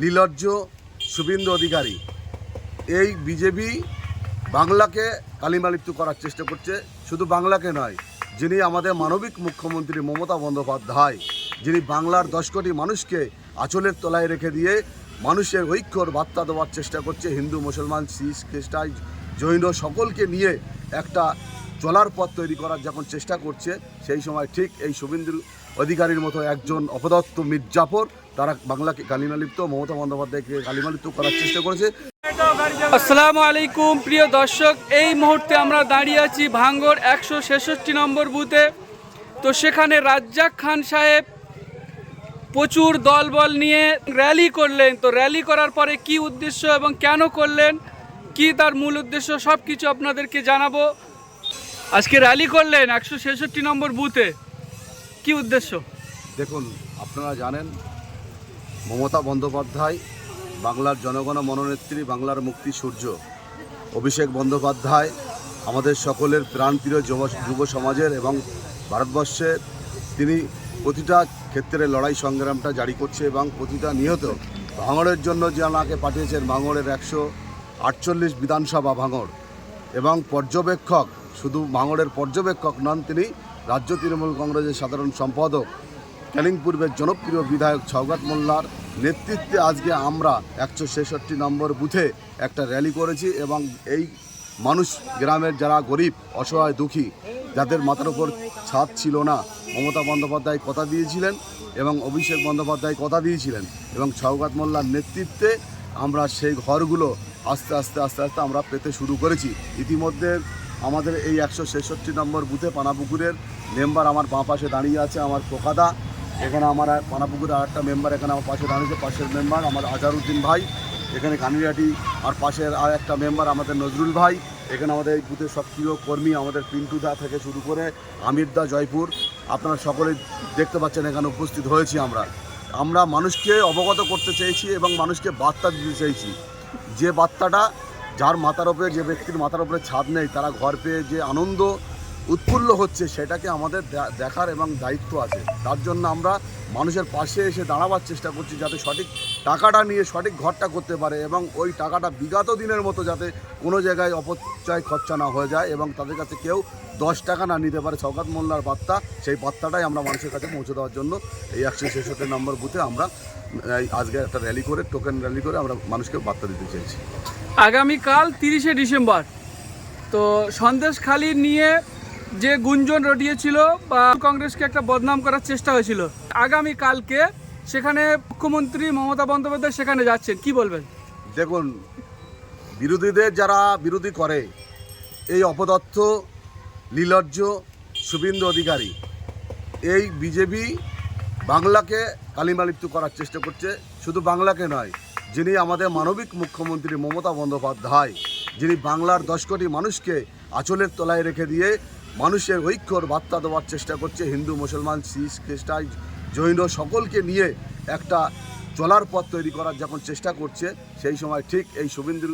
লীলজ্জ শুভেন্দু অধিকারী। এই বিজেপি বাংলাকে কালিমালিপ্ত করার চেষ্টা করছে, শুধু বাংলাকে নয়, যিনি আমাদের মানবিক মুখ্যমন্ত্রী মমতা বন্দ্যোপাধ্যায়, যিনি বাংলার দশ কোটি মানুষকে আঁচলের তলায় রেখে দিয়ে মানুষের ঐক্যর বার্তা দেওয়ার চেষ্টা করছে হিন্দু, মুসলমান, শিখ, খ্রিস্টান, জৈন সকলকে নিয়ে একটা চলার পথ তৈরি করার যখন চেষ্টা করছে, সেই সময় ঠিক এই শুভেন্দু অধিকারীর মতো একজন অপদত্ত মির্জাফর, তারা বাংলাকে কালিমালিপ্ত মমতা বন্দ্যোপাধ্যায়কে কালিমালিপ্ত করার চেষ্টা করেছে। আসসালামু আলাইকুম, প্রিয় দর্শক, এই মুহূর্তে আমরা দাঁড়িয়ে আছি ভাঙ্গর একশো ছেষট্টি নম্বর বুথে। তো সেখানে রাজ্জাক খান সাহেব প্রচুর দলবল নিয়ে র্যালি করলেন। তো র্যালি করার পরে কি উদ্দেশ্য এবং কেন করলেন? কি তার মূল উদ্দেশ্য? সব কিছু আপনাদেরকে জানাব। আজকে র্যালি করলেন একশো ছেষট্টি নম্বর বুথে। কি উদ্দেশ্য? দেখুন, আপনারা জানেন, মমতা বন্দ্যোপাধ্যায়, বাংলার জনগণ মনোনেত্রী, বাংলার মুক্তি সূর্য, অভিষেক বন্দ্যোপাধ্যায়, আমাদের সকলের প্রাণপ্রিয় যুব সমাজের এবং ভারতবর্ষের তিনি প্রতিটা ক্ষেত্রে লড়াই সংগ্রামটা জারি করছে এবং প্রতিটা নিহত ভাঙড়ের জন্য যে আমাকে পাঠিয়েছেন, ভাঙড়ের একশো আটচল্লিশ বিধানসভা ভাঙড় এবং পর্যবেক্ষক, শুধু ভাঙড়ের পর্যবেক্ষক নন, তিনি রাজ্য তৃণমূল কংগ্রেসের সাধারণ সম্পাদক ক্যানিং পূর্বের জনপ্রিয় বিধায়ক ছৌগাত মোল্লার নেতৃত্বে আজকে আমরা একশো ছেষট্টি নম্বর বুথে একটা র্যালি করেছি এবং এই মানুষ গ্রামের যারা গরিব, অসহায়, দুঃখী, যাদের মাথার উপর ছাদ ছিল না, মমতা বন্দ্যোপাধ্যায় কথা দিয়েছিলেন এবং অভিষেক বন্দ্যোপাধ্যায় কথা দিয়েছিলেন এবং ছৌগাত মোল্লার নেতৃত্বে আমরা সেই ঘরগুলো আস্তে আস্তে আস্তে আস্তে আমরা পেতে শুরু করেছি। ইতিমধ্যে আমাদের এই একশো ছেষট্টি নম্বর বুথে পানাপুকুরের মেম্বার আমার বাঁ পাশে দাঁড়িয়ে আছে, আমার পোকাদা এখানে আমার আর পানাপুকুরের আরেকটা মেম্বার এখানে আমার পাশে দাঁড়িয়েছে পাশের মেম্বার আমার আজারউদ্দিন ভাই। এখানে কানিরাটি আর পাশের আর একটা মেম্বার আমাদের নজরুল ভাই। এখানে আমাদের এই বুথের সক্রিয় কর্মী আমাদের পিন্টু দা থেকে শুরু করে আমির দা, জয়পুর। আপনারা সকলে দেখতে পাচ্ছেন এখানে উপস্থিত হয়েছি আমরা। আমরা মানুষকে অবগত করতে চেয়েছি এবং মানুষকে বার্তা দিতে চেয়েছি। যে বার্তাটা যার মাথার ওপরে যে ব্যক্তির মাথার ওপরে ছাদ নেই তারা ঘর পেয়ে যে আনন্দ উৎফুল্ল হচ্ছে, সেটাকে আমাদের দেখার এবং দায়িত্ব আছে। তার জন্য আমরা মানুষের পাশে এসে দাঁড়াবার চেষ্টা করছি যাতে সঠিক টাকাটা নিয়ে সঠিক ঘরটা করতে পারে এবং ওই টাকাটা বিগত দিনের মতো যাতে কোনো জায়গায় অপচয় খরচা না হয়ে যায় এবং তাদের কাছে কেউ দশ টাকা না নিতে পারে। সৌগাত মোল্লার বার্তা, সেই বার্তাটাই আমরা মানুষের কাছে পৌঁছে দেওয়ার জন্য এই একশো ছেষট্টি নম্বর বুথে আমরা আজকে একটা র্যালি করে টোকেন র্যালি করে আমরা মানুষকে বার্তা দিতে চাইছি। আগামীকাল তিরিশে ডিসেম্বর। তো সন্দেশখালি নিয়ে যে গুঞ্জন রটিয়েছিল বা কংগ্রেসকে একটা বদনাম করার চেষ্টা হয়েছিল। আগামী কালকে সেখানে মুখ্যমন্ত্রী মমতা বন্দ্যোপাধ্যায় সেখানে যাচ্ছেন। কি বলবেন? দেখুন, বিরোধীদের যারা বিরোধী করে, এই অপদত্ত লীলজ্জ শুভেন্দু অধিকারী, এই বিজেপি বাংলাকে কালিমালিপ্ত করার চেষ্টা করছে। শুধু বাংলাকে নয়, যিনি আমাদের মানবিক মুখ্যমন্ত্রী মমতা বন্দ্যোপাধ্যায়, যিনি বাংলার দশ কোটি মানুষকে আঁচলের তলায় রেখে দিয়ে মানুষের ঐক্যর বার্তা দেওয়ার চেষ্টা করছে হিন্দু, মুসলমান, শিখ, খ্রিস্টান, জৈন সকলকে নিয়ে একটা চলার পথ তৈরি করার যখন চেষ্টা করছে, সেই সময় ঠিক এই শুভেন্দু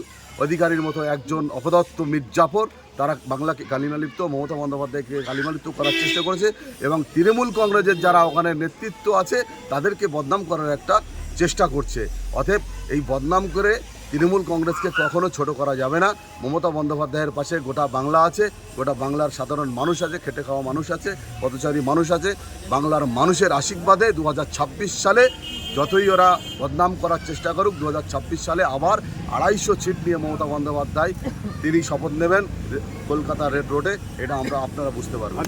অধিকারীর মতো একজন অপদত্ত মির্জাফর, তারা বাংলাকে কালিমালিপ্ত, মমতা বন্দ্যোপাধ্যায়কে কালিমালিপ্ত করার চেষ্টা করেছে এবং তৃণমূল কংগ্রেসের যারা ওখানে নেতৃত্ব আছে, তাদেরকে বদনাম করার একটা চেষ্টা করছে। অতএব এই বদনাম করে তৃণমূল কংগ্রেসকে কখনো ছোট করা যাবে না। মমতা বন্দ্যোপাধ্যায়ের পাশে গোটা বাংলা আছে, গোটা বাংলার সাধারণ মানুষ আছে, খেটে খাওয়া মানুষ আছে, পথচারী মানুষ আছে, বাংলার মানুষের আশীর্বাদে দু হাজার ছাব্বিশ সালে যতই ওরা বদনাম করার চেষ্টা করুক দু হাজার ছাব্বিশ সালে আবার আড়াইশো সিট নিয়ে মমতা বন্দ্যোপাধ্যায় তিনি শপথ নেবেন কলকাতা রেড রোডে। এটা আমরা আপনারা বুঝতে পারবেন।